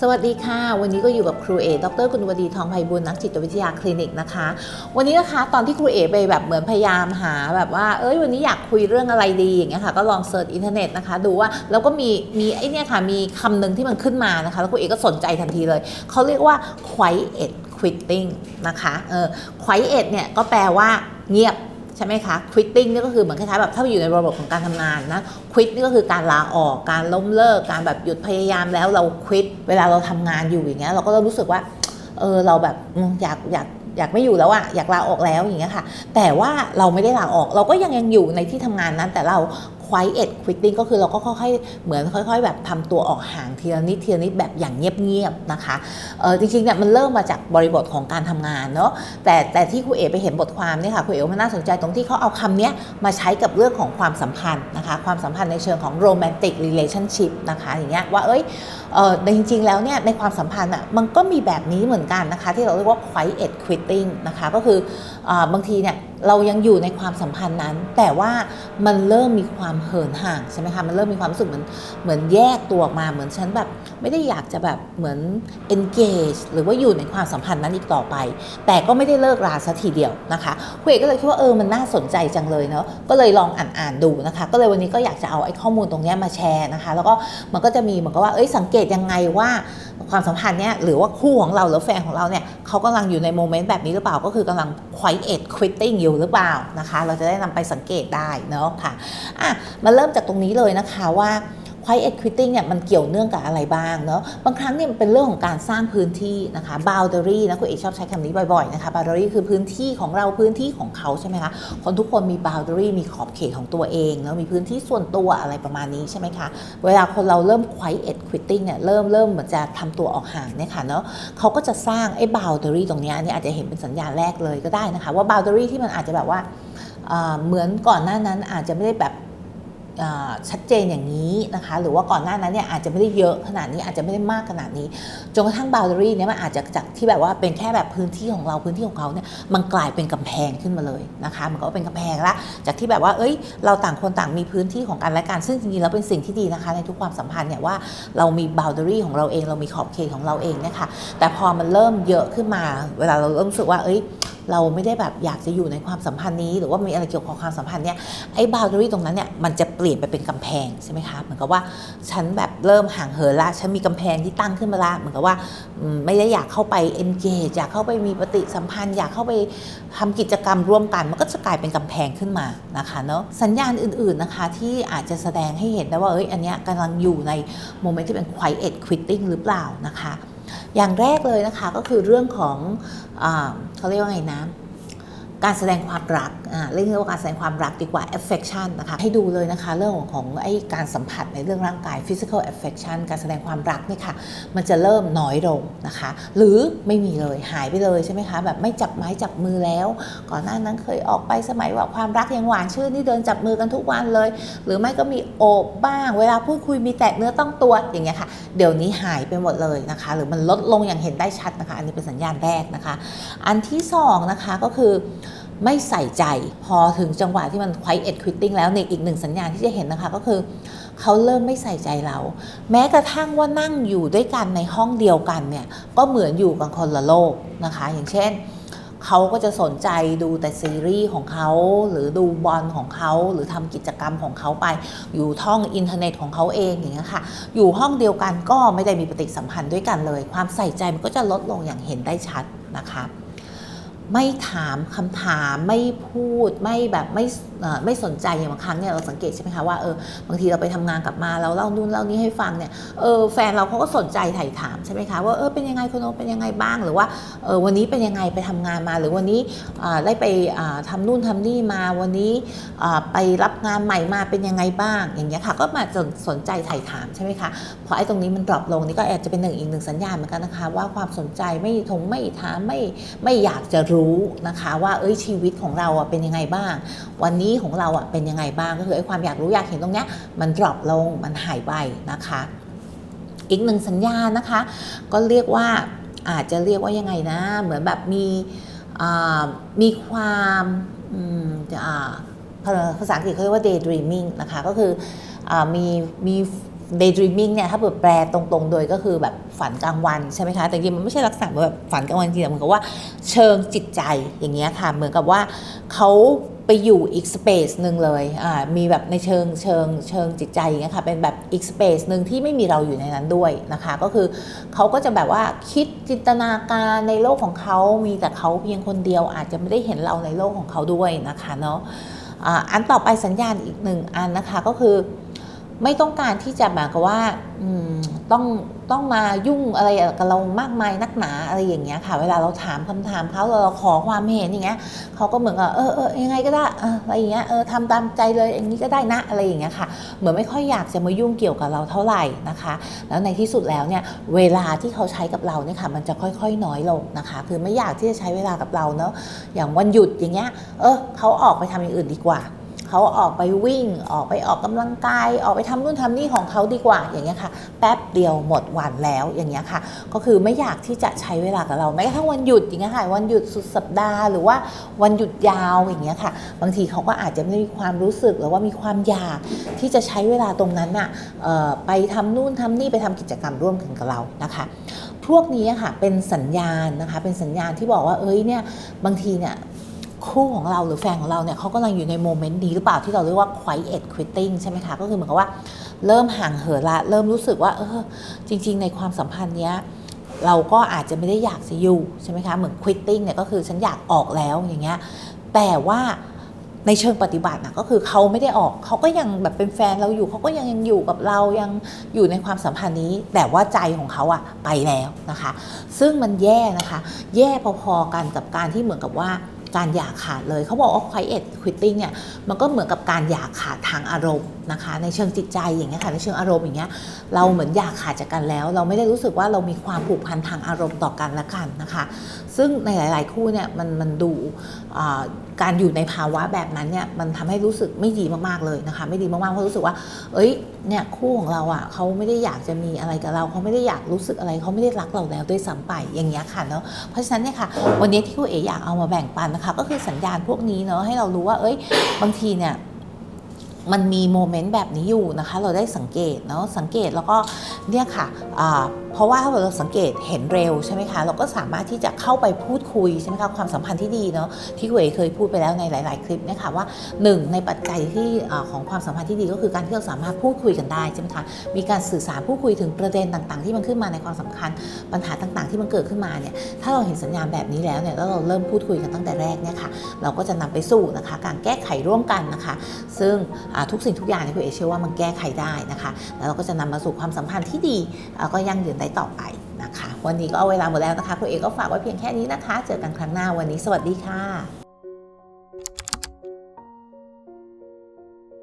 สวัสดีค่ะ วันนี้ก็อยู่กับครูเอ ดรกุลวดีทองไพบุญนักจิตวิทยาคลินิกนะคะ วันนี้นะคะตอนที่ครูเอไปแบบเหมือนพยายามหาแบบว่า เอ้ยวันนี้อยากคุยเรื่องอะไรดีอย่างเงี้ยค่ะ ก็ลองเซิร์ชอินเทอร์เน็ตนะคะ ดูว่าแล้วก็มีมีไอเนี่ยค่ะมีคำหนึ่งที่มันขึ้นมานะคะ แล้วครูเอก็สนใจทันทีเลย เขาเรียกว่า quiet quitting นะคะ เออ quiet เนี่ยก็แปลว่าเงียบ ใช่ไหมคะ quitting นี่ก็คือเหมือนคล้ายๆแบบถ้าอยู่ในระบบของการทำงานนะ quit นี่ก็คือการลาออก การล้มเลิก การแบบหยุดพยายามแล้วเรา quit เวลาเราทำงานอยู่อย่างเงี้ยเราก็เริ่มรู้สึกว่า เออเราแบบอยากอยากอยากไม่อยู่แล้วอะอยากลาออกแล้วอย่างเงี้ยค่ะ แต่ว่าเราไม่ได้ลาออก เราก็ยังยังอยู่ในที่ทำงานนั้น แต่เรา quiet quitting ก็คือเราก็ค่อยๆเหมือนค่อย ๆ แบบทำตัวออกห่างทีละนิดทีละนิดแบบอย่างเงียบๆนะคะเออจริงๆเนี่ยมันเริ่มมาจากบริบทของการทำงานเนาะแต่แต่ที่ครูเอไปเห็นบทความเนี่ยค่ะครูเอว่ามันน่าสนใจตรงที่เขาเอาคำเนี้ยมาใช้กับเรื่องของความสัมพันธ์นะคะความสัมพันธ์ในเชิงของ romantic relationship นะคะอย่างเงี้ยว่าเอ้ยเออในจริงๆแล้วเนี่ยในความสัมพันธ์อะมันก็มีแบบนี้เหมือนกันนะคะที่เราเรียกว่า quiet quitting นะคะก็คืออ่าบางทีเนี่ย เรายังอยู่ในความสัมพันธ์นั้น แต่ว่ามันเริ่มมีความเหินห่างใช่ไหมคะมันเริ่มมีความรู้สึกเหมือนเหมือนแยกตัวออกมาเหมือนฉันแบบ ไม่ได้อยากจะแบบเหมือน engage หรือว่าอยู่ในความสัมพันธ์นั้นอีกต่อไป แต่ก็ไม่ได้เลิกราสัทีเดียวนะคะคุณเอกก็เลยคิดว่าเออมันน่าสนใจจังเลยเนาะก็เลยลองอ่านอ่านดูนะคะ ก็เลยวันนี้ก็อยากจะเอาไอ้ข้อมูลตรงนี้มาแชร์นะคะ แล้วก็มันก็จะมีเหมือนกับว่าเอ้ยสังเกตยังไงว่าความสัมพันธ์เนี่ยหรือว่าคู่ของเราหรือแฟนของเราเนี่ยเขากำลังอยู่ในโมเมนต์แบบนี้หรือเปล่าก็คือกำลัง quiet quitting อยู่หรือเปล่านะคะ เราจะได้นำไปสังเกตได้เนาะค่ะอะมาเริ่มจากตรงนี้เลยนะคะว่า quiet quitting เนี่ยมันเกี่ยวเนื่องกับอะไรบ้างเนาะบางครั้งเนี่ยมันเป็นเรื่องของการสร้างพื้นที่นะคะ boundary นะคุณเอกชอบใช้คำนี้บ่อยๆนะคะ boundary คือพื้นที่ของเราพื้นที่ของเขาใช่ไหมคะคนทุกคนมี boundary มีขอบเขตของตัวเองแล้วมีพื้นที่ส่วนตัวอะไรประมาณนี้ใช่ไหมคะเวลาคนเราเริ่ม quiet quitting เนี่ยเริ่มเริ่มเหมือนจะทำตัวออกห่างเนี่ยค่ะเนาะเขาก็จะสร้างไอ้ boundary ตรงนี้ยอันนี้อาจจะเห็นเป็นสัญญาณแรกเลยก็ได้นะคะว่า boundary ที่มันอาจจะแบบว่าเหมือนก่อนหน้านั้นอาจจะไม่ได้แบบ ชัดเจนอย่างนี้นะคะหรือว่าก่อนหน้านั้นเนี่ยอาจจะไม่ได้เยอะขนาดนี้อาจจะไม่ได้มากขนาดนี้จนกระทั่ง boundary เนี่ยมันอาจจะจากที่แบบว่าเป็นแค่แบบพื้นที่ของเราพื้นที่ของเขาเนี่ยมันกลายเป็นกำแพงขึ้นมาเลยนะคะมันก็เป็นกำแพงละจากที่แบบว่าเอ้ย เราต่างคนต่างมีพื้นที่ของกันและกันซึ่งจริงๆแล้วเป็นสิ่งที่ดีนะคะ ในทุกความสัมพันธ์เนี่ยว่าเรามี boundary ของเราเองเรามีขอบเขตของเราเองเนะคะแต่พอมันเริ่มเยอะขึ้นมา เวลาเราเริ่มรู้สึกว่าเอ้ยเราไม่ได้แบบอยากจะอยู่ในความสัมพันธ์นี้ หรือว่ามีอะไรเกี่ยวกับความสัมพันธ์เนี่ยไอ้ boundary ตรงนั้นเนี่ยมันจะเปลี่ยนไปเป็นกำแพงใช่ไหมคะเหมือนกับว่าฉันแบบเริ่มห่างเหินละฉันมีกำแพงที่ตั้งขึ้นมาละเหมือนกับว่าไม่ได้อยากเข้าไป engage อยากเข้าไปมีปฏิสัมพันธ์ อยากเข้าไปทำกิจกรรมร่วมกัน มันก็จะกลายเป็นกำแพงขึ้นมานะคะเนาะสัญญาณอื่นๆนะคะที่อาจจะแสดงให้เห็นได้ว่าเอ้ยอันเนี้ยกำลังอยู่ในโมเมนต์ที่เป็น quiet quitting หรือเปล่านะคะ อย่างแรกเลยนะคะก็คือเรื่องของอเขาเรียกว่าไงนะ การแสดงความรักอ่าเรียกว่าการแสดงความรักดีกว่า affection นะคะให้ดูเลยนะคะ เรื่องของของไอ้การสัมผัสในเรื่องร่างกาย physical affection การแสดงความรักเนี่ยค่ะมันจะเริ่มน้อยลงนะคะ หรือไม่มีเลยหายไปเลยใช่ไหมคะแบบไม่จับไม้จับมือแล้ว ก่อนหน้านั้นเคยออกไปสมัยว่าความรักยังหวานชื่นนี่เดินจับมือกันทุกวันเลย หรือไม่ก็มีโอบบ้าง เวลาพูดคุยมีแตะเนื้อต้องตัวอย่างเงี้ยค่ะเดี๋ยวนี้หายไปหมดเลยนะคะ หรือมันลดลงอย่างเห็นได้ชัดนะคะ อันนี้เป็นสัญญาณแรกนะคะ อันที่สองนะคะก็คือ ไม่ใส่ใจพอถึงจังหวะที่มัน quiet quitting แล้วในอีกหนึ่งสัญญาณที่จะเห็นนะคะก็คือเขาเริ่มไม่ใส่ใจเรา แม้กระทั่งว่านั่งอยู่ด้วยกันในห้องเดียวกันเนี่ยก็เหมือนอยู่กันคนละโลกนะคะ อย่างเช่นเขาก็จะสนใจดูแต่ซีรีส์ของเขาหรือดูบอลของเขาหรือทำกิจกรรมของเขาไป อยู่ท่องอินเทอร์เน็ตของเขาเองอย่างเงี้ยค่ะ อยู่ห้องเดียวกันก็ไม่ได้มีปฏิสัมพันธ์ด้วยกันเลย ความใส่ใจมันก็จะลดลงอย่างเห็นได้ชัดนะคะ ไม่ถามคำถามไม่พูดไม่แบบไม่ ไม่สนใจอย่างบางครั้งเนี่ยเราสังเกตใช่ไหมคะว่าเออบางทีเราไปทำงานกลับมาเราเล่านู่นเล่านี่ให้ฟังเนี่ยเออแฟนเราเขาก็สนใจไถ่ถามใช่ไหมคะว่าเออเป็นยังไงคุณโอเป็นยังไงบ้างหรือว่าเออวันนี้เป็นยังไงไปทำงานมาหรือวันนี้ได้ไปอ่าทำนู่นทำนี่มาวันนี้ไปรับงานใหม่มาเป็นยังไงบ้าง อย่างเงี้ยค่ะก็มาสนใจไถ่ถามใช่ไหมคะพอไอ้ตรงนี้มันดรอปลงนี่ก็อาจจะเป็นหนึ่งอีกหนึ่งสัญญาณเหมือนกันนะคะ ว่าความสนใจไม่ทงไม่ถามไม่ไม่อยากจะรู้นะคะ ว่าเอ้ยชีวิตของเราอะเป็นยังไงบ้าง วันนี้ของเราอะเป็นยังไงบ้างก็คือไอ้ความอยากรู้อยากเห็นตรงเนี้ยมันดรอปลงมันหายไปนะคะ อีกหนึ่งสัญญาณนะคะ ก็เรียกว่าอาจจะเรียกว่ายังไงนะ เหมือนแบบมีมีความจะอ่าภาษาอังกฤษเขาเรียกว่า daydreaming นะคะ ก็คืออมีมี daydreaming เนี่ยถ้าเปิดแปลตรงๆ โดยก็คือแบบฝันกลางวันใช่ไหมคะ แต่จริงมันไม่ใช่ลักษณะแบบฝันกลางวันจริงๆเหมือนกับว่าเชิงจิตใจอย่างเงี้ยค่ะ เหมือนกับว่าเขา อยู่อีกสเปซหนึ่งเลยอ่ามีแบบในเชิงเชิงเชิงจิตใจเงี้ยค่ะเป็นแบบอีกสเปซหนึ่งที่ไม่มีเราอยู่ในนั้นด้วยนะคะ ก็คือเขาก็จะแบบว่าคิดจินตนาการในโลกของเขามีแต่เขาเพียงคนเดียวอาจจะไม่ได้เห็นเราในโลกของเขาด้วยนะคะเนาะอันต่อไปสัญญาณอีกหนึ่งอันนะคะก็คือ ไม่ต้องการที่จะหมายกับว่าต้อง ต้องมายุ่งอะไรกับเรามากมายนักหนาอะไรอย่างเงี้ยค่ะ เวลาเราถามคำถามเขาเราขอความเห็นอย่างเงี้ยเขาก็เหมือนกับเออเออยังไงก็ได้อะไรอย่างเงี้ยเออทำตามใจเลยอย่างนี้ก็ได้นะอะไรอย่างเงี้ยค่ะ เหมือนไม่ค่อยอยากจะมายุ่งเกี่ยวกับเราเท่าไหร่นะคะ แล้วในที่สุดแล้วเนี่ยเวลาที่เขาใช้กับเราเนี่ยค่ะ มันจะค่อยๆน้อยลงนะคะ คือไม่อยากที่จะใช้เวลากับเราเนาะอย่างวันหยุดอย่างเงี้ยเออเขาออกไปทำอย่างอื่นดีกว่า เขาออกไปวิ่ง ออกไปออกกำลังกาย ออกไปทำนู่นทำนี่ของเขาดีกว่าอย่างเงี้ยค่ะ แป๊บเดียวหมดวันแล้วอย่างเงี้ยค่ะ ก็คือไม่อยากที่จะใช้เวลากับเราแม้กระทั่งวันหยุดอย่างเงี้ยค่ะวันหยุดสุดสัปดาห์หรือว่าวันหยุดยาวอย่างเงี้ยค่ะ บางทีเขาก็อาจจะไม่มีความรู้สึกหรือว่ามีความอยากที่จะใช้เวลาตรงนั้นน่ะไปทำนู่นทำนี่ไปทำกิจกรรมร่วมกันกับเรานะคะพวกนี้ค่ะเป็นสัญญาณนะคะเป็นสัญญาณที่บอกว่าเอ้ยเนี่ยบางทีเนี่ย คู่ของเราหรือแฟนของเราเนี่ยเขากำลังอยู่ในโมเมนต์นี้หรือเปล่าที่เราเรียกว่า quiet quitting ใช่ไหมคะ ก็คือเหมือนกับว่าเริ่มห่างเหินละ เริ่มรู้สึกว่าเออจริง ๆ ในความสัมพันธ์เนี้ยเราก็อาจจะไม่ได้อยากจะอยู่ใช่ไหมคะเหมือน quitting เนี่ยก็คือฉันอยากออกแล้วอย่างเงี้ยแต่ว่าในเชิงปฏิบัตินะก็คือเขาไม่ได้ออกเขาก็ยังแบบเป็นแฟนเราอยู่เขาก็ยังยังอยู่กับเรายังอยู่ในความสัมพันธ์นี้ แต่ว่าใจของเขาอะไปแล้วนะคะ ซึ่งมันแย่นะคะ แย่พอๆกันกับการที่เหมือนกับว่า การอย่าขาดเลย เขาบอกว่า quiet quitting เนี่ยมันก็เหมือนกับการอย่าขาดทางอารมณ์นะคะ ในเชิงจิตใจอย่างเงี้ยค่ะในเชิงอารมณ์อย่างเงี้ยเราเหมือนอย่าขาดจากกันแล้ว เราไม่ได้รู้สึกว่าเรามีความผูกพันทางอารมณ์ต่อกันและกันนะคะ ซึ่งในหลาย ๆ คู่เนี่ยมันมันดูอ่า การอยู่ในภาวะแบบนั้นเนี่ยมันทำให้รู้สึกไม่ดีมากๆเลยนะคะ ไม่ดีมากๆเพราะรู้สึกว่า เอ้ยเนี่ยคู่ของเราอะ่ะเขาไม่ได้อยากจะมีอะไรกับเราเขาไม่ได้อยากรู้สึกอะไรเขาไม่ได้รักเราแล้วด้วยซ้ำไปอย่างเงี้ยค่ะเนาะเพราะฉะนั้นเนี่ยค่ะ วันนี้ที่คุณเอ๋อยากเอามาแบ่งปันนะคะ ก็คือสัญญาณพวกนี้เนาะให้เรารู้ว่า เอ้ย บางทีเนี่ยมันมีโมเมนต์แบบนี้อยู่นะคะ เราได้สังเกตเนาะสังเกตแล้วก็เนี่ยค่ะอ่า เพราะว่าถ้าเราสังเกตเห็นเร็วใช่ไหมคะ เราก็สามารถที่จะเข้าไปพูดคุยใช่ไหมคะความสัมพันธ์ที่ดีเนาะที่คุณเอ๋เคยพูดไปแล้วในหลาย ๆ คลิปเนี่ยค่ะว่าหนึ่งในปัจจัยที่ของความสัมพันธ์ที่ดีก็คือการที่เราสามารถพูดคุยกันได้ใช่ไหมคะมีการสื่อสารพูดคุยถึงประเด็นต่าง ๆ ที่มันขึ้นมาในความสำคัญปัญหาต่าง ๆ ที่มันเกิดขึ้นมาเนี่ยถ้าเราเห็นสัญญาณแบบนี้แล้วเนี่ยแล้วเราเริ่มพูดคุยกันตั้งแต่แรกเนี่ยค่ะเราก็จะนำไปสู่นะคะการแก้ไขร่วมกันนะคะ ซึ่งทุกสิ่งทุกอย่างเนี่ยคุณเอเชื่อว่ามันแก้ไขได้นะคะ แล้วเราก็จะนำมาสู่ความสัมพันธ์ที่ดีก็ยั่งยืนได้ต่อไปนะคะ วันนี้ก็เอาเวลาหมดแล้วนะคะคุณเอก็ฝากไว้เพียงแค่นี้นะคะ เจอกันครั้งหน้าวันนี้ สวัสดีค่ะ